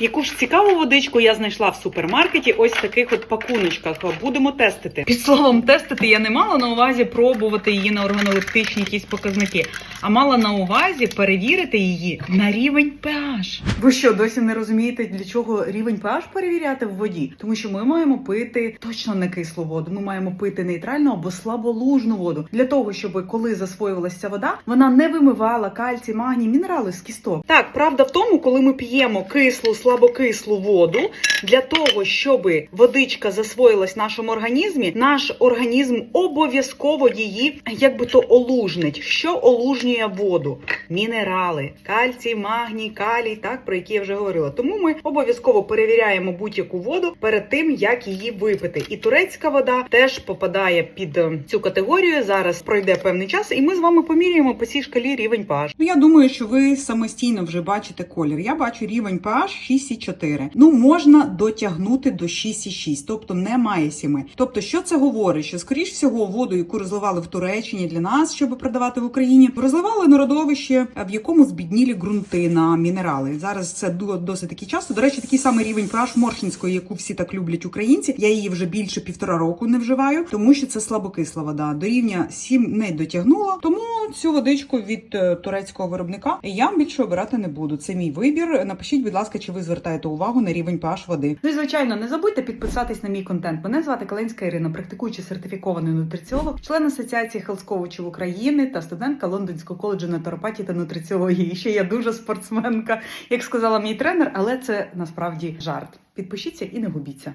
Яку ж цікаву водичку я знайшла в супермаркеті. Ось в таких от пакуночках. Будемо тестити. Під словом тестити я не мала на увазі пробувати її на органолептичні якісь показники, а мала на увазі перевірити її на рівень pH. Ви що, досі не розумієте, для чого рівень pH перевіряти в воді? Тому що ми маємо пити точно не кислу воду. Ми маємо пити нейтральну або слаболужну воду для того, щоб коли засвоювалася ця вода, вона не вимивала кальцій, магній, мінерали з кісток. Так, правда в тому, коли ми п'ємо кислу, слабокислу воду, для того, щоб водичка засвоїлась в нашому організмі, наш організм обов'язково її якби то олужнить. Що олужнює воду? Мінерали, кальцій, магній, калій, так про які я вже говорила. Тому ми обов'язково перевіряємо будь-яку воду перед тим, як її випити. І турецька вода теж попадає під е, цю категорію. Зараз пройде певний час, і ми з вами поміряємо по цій шкалі рівень pH. Ну, я думаю, що ви самостійно вже бачите колір. Я бачу рівень pH 6,4. Ну, можна дотягнути до 6,6, тобто немає 7. Тобто, що це говорить? Що, скоріш всього, воду, яку розливали в Туреччині для нас, щоб продавати в Україні, розливали на родовище, в якому збіднілі ґрунти на мінерали. Зараз це досить таки часто. До речі, такий самий рівень pH Моршинської, яку всі так люблять українці. Я її вже більше півтора року не вживаю, тому що це слабокисла вода. До рівня 7 не дотягнула. Тому цю водичку від е, турецького виробника я більше обирати не буду. Це мій вибір. Напишіть, будь ласка, чи ви звертаєте увагу на рівень pH води. Ну і звичайно, не забудьте підписатись на мій контент. Мене звати Калинська Ірина, практикуючий сертифікований нутриціолог, член асоціації хелскоучів України та студентка Лондонського коледжу натуропатії та нутриціології. Ще я дуже спортсменка, як сказала мій тренер, але це насправді жарт. Підпишіться і не губіться.